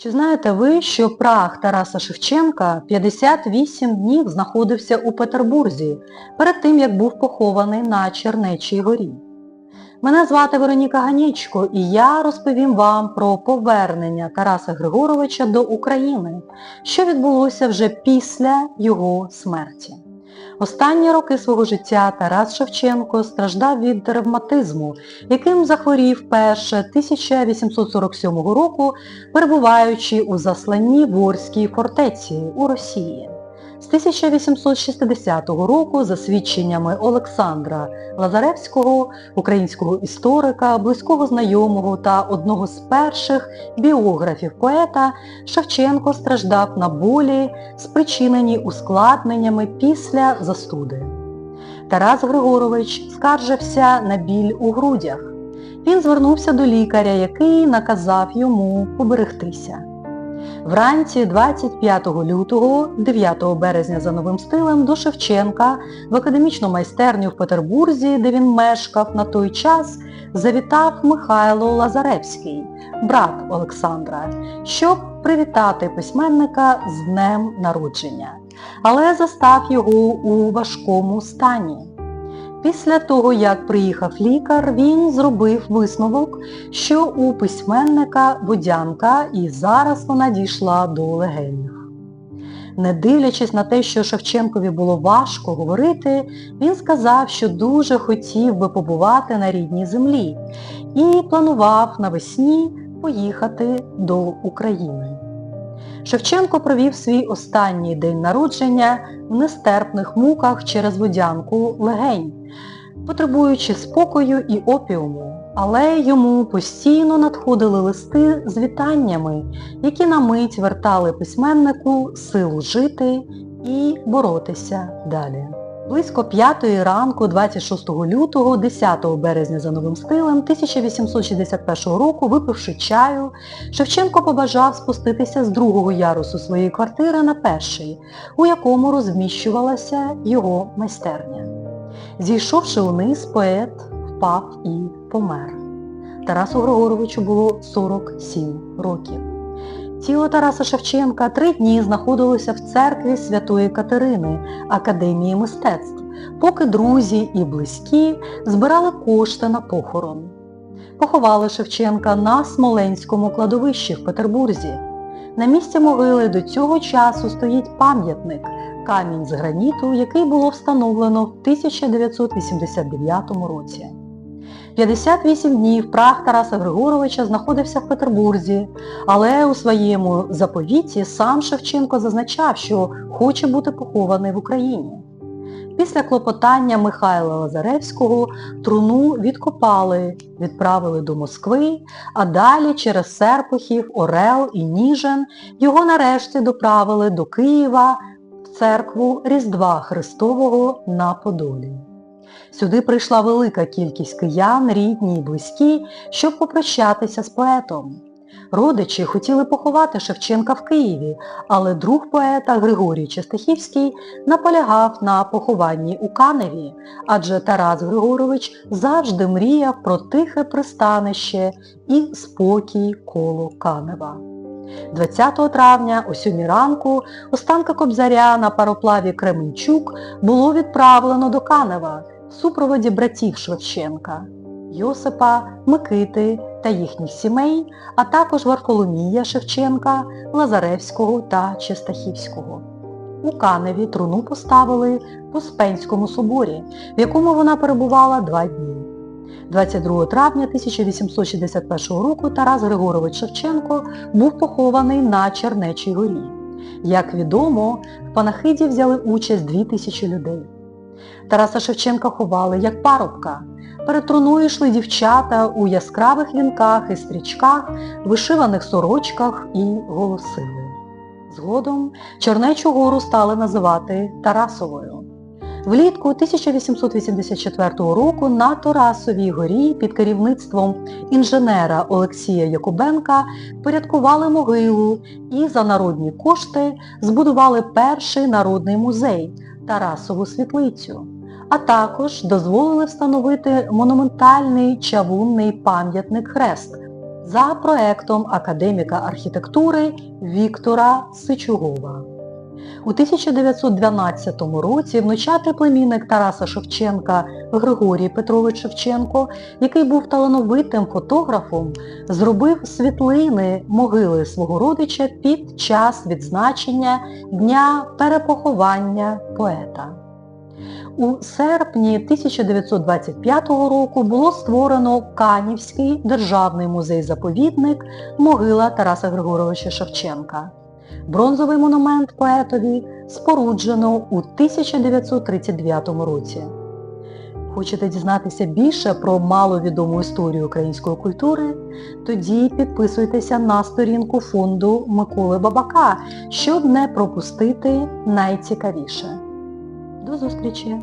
Чи знаєте ви, що прах Тараса Шевченка 58 днів знаходився у Петербурзі перед тим, як був похований на Чернечій горі? Мене звати Вероніка Ганічко і я розповім вам про повернення Тараса Григоровича до України, що відбулося вже після його смерті. Останні роки свого життя Тарас Шевченко страждав від ревматизму, яким захворів перше 1847 року, перебуваючи у засланні Ворській фортеці у Росії. З 1860 року, за свідченнями Олександра Лазаревського, українського історика, близького знайомого та одного з перших біографів поета, Шевченко страждав на болі, спричинені ускладненнями після застуди. Тарас Григорович скаржився на біль у грудях. Він звернувся до лікаря, який наказав йому поберегтися. Вранці 25 лютого, 9 березня за новим стилем, до Шевченка в академічну майстерню в Петербурзі, де він мешкав на той час, завітав Михайло Лазаревський, брат Олександра, щоб привітати письменника з днем народження, але застав його у важкому стані. Після того, як приїхав лікар, він зробив висновок, що у письменника водянка і зараз вона дійшла до легенів. Не дивлячись на те, що Шевченкові було важко говорити, він сказав, що дуже хотів би побувати на рідній землі і планував навесні поїхати до України. Шевченко провів свій останній день народження в нестерпних муках через водянку легень, потребуючи спокою і опіуму, але йому постійно надходили листи з вітаннями, які на мить вертали письменнику силу жити і боротися далі. Близько п'ятої ранку 26 лютого, 10 березня за новим стилем 1861 року, випивши чаю, Шевченко побажав спуститися з другого ярусу своєї квартири на перший, у якому розміщувалася його майстерня. Зійшовши униз, поет впав і помер. Тарасу Григоровичу було 47 років. Тіло Тараса Шевченка три дні знаходилося в церкві Святої Катерини Академії мистецтв, поки друзі і близькі збирали кошти на похорон. Поховали Шевченка на Смоленському кладовищі в Петербурзі. На місці могили до цього часу стоїть пам'ятник камінь з граніту, який було встановлено в 1989 році. 58 днів прах Тараса Григоровича знаходився в Петербурзі, але у своєму заповіті сам Шевченко зазначав, що хоче бути похований в Україні. Після клопотання Михайла Лазаревського труну відкопали, відправили до Москви, а далі через Серпухів, Орел і Ніжин його нарешті доправили до Києва в церкву Різдва Христового на Подолі. Сюди прийшла велика кількість киян, рідні і близькі, щоб попрощатися з поетом. Родичі хотіли поховати Шевченка в Києві, але друг поета Григорій Честахівський наполягав на похованні у Каневі, адже Тарас Григорович завжди мріяв про тихе пристанище і спокій коло Канева. 20 травня о 7 ранку останка Кобзаря на пароплаві Кременчук було відправлено до Канева в супроводі братів Шевченка, Йосипа, Микити та їхніх сімей, а також Варфоломія Шевченка, Лазаревського та Честахівського. У Каневі труну поставили в Успенському соборі, в якому вона перебувала два дні. 22 травня 1861 року Тарас Григорович Шевченко був похований на Чернечій горі. Як відомо, в панахиді взяли участь 2000 людей. Тараса Шевченка ховали як парубка. Перед йшли дівчата у яскравих вінках і стрічках, вишиваних сорочках і голосили. Згодом Чернечу гору стали називати Тарасовою. Влітку 1884 року на Тарасовій горі під керівництвом інженера Олексія Якубенка порядкували могилу і за народні кошти збудували перший народний музей Тарасову світлицю, а також дозволили встановити монументальний чавунний пам'ятник хрест за проектом академіка архітектури Віктора Сичугова. У 1912 році внучатий племінник Тараса Шевченка Григорій Петрович Шевченко, який був талановитим фотографом, зробив світлини могили свого родича під час відзначення Дня перепоховання поета. У серпні 1925 року було створено Канівський державний музей-заповідник Могила Тараса Григоровича Шевченка. Бронзовий монумент поетові споруджено у 1939 році. Хочете дізнатися більше про маловідому історію української культури? Тоді підписуйтеся на сторінку фонду Миколи Бабака, щоб не пропустити найцікавіше. До зустрічі!